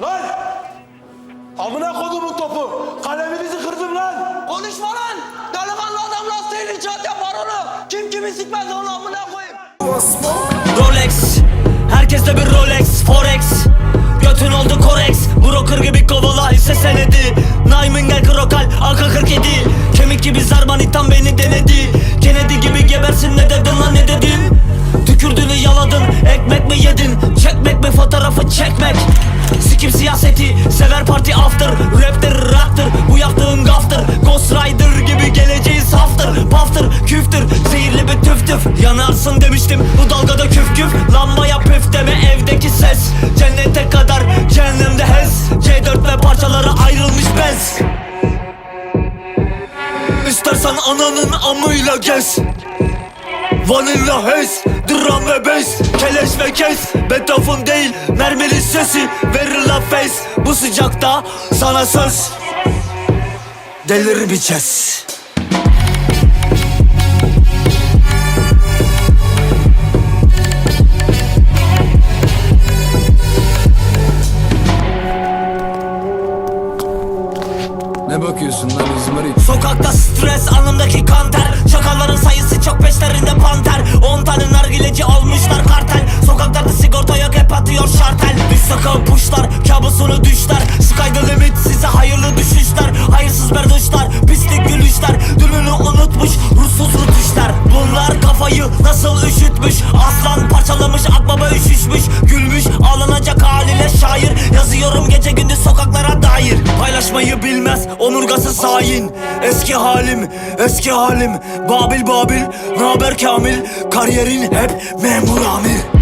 Lan! Amına kodumun topu. Kaleminizi kırdım lan. Konuşma lan! Delikanlı adam lastiğini çat yapar onu! Kim kimi sikmez onu amına koyayım! Rolex Herkeste bir Rolex Forex Götün oldu Korex Broker gibi kovala hisse senedi Naimin gel krokal AK-47 Kemik gibi zarmanitan beni denedi Sever parti after Raptir raptir Bu yaptığın gaftır. Ghost Rider gibi geleceği saftır Paftır küftür. Zehirli bir tüf tüf Yanarsın demiştim. Bu dalgada küf küf Lambaya püf deme evdeki ses. Cennete kadar cehennemde hez. C4 ve parçalara ayrılmış bez. İstersen ananın amıyla gez. Vanilla hez, dram ve bes Keleş ve kes, Beethoven değil Mermili sesi, verir la face. Bu sıcakta sana söz. Delir biçez Ne bakıyorsun lan İzmarit? Sokakta stres anımdaki kanter. Şakaların sayısı çok peşlerinde panter kabusunu düşler. Sky'da limit size hayırlı düşüşler. Hayırsız berduşlar pislik gülüşler. Dününü unutmuş ruhsuz rutuşlar Bunlar kafayı nasıl üşütmüş? Aslan parçalamış akbaba üşüşmüş. Gülmüş ağlanacak haliyle şair. Yazıyorum gece gündüz sokaklara dair. Paylaşmayı bilmez omurgası hain. Eski halim eski halim. Babil Babil naber Kamil. Kariyerin hep memur amir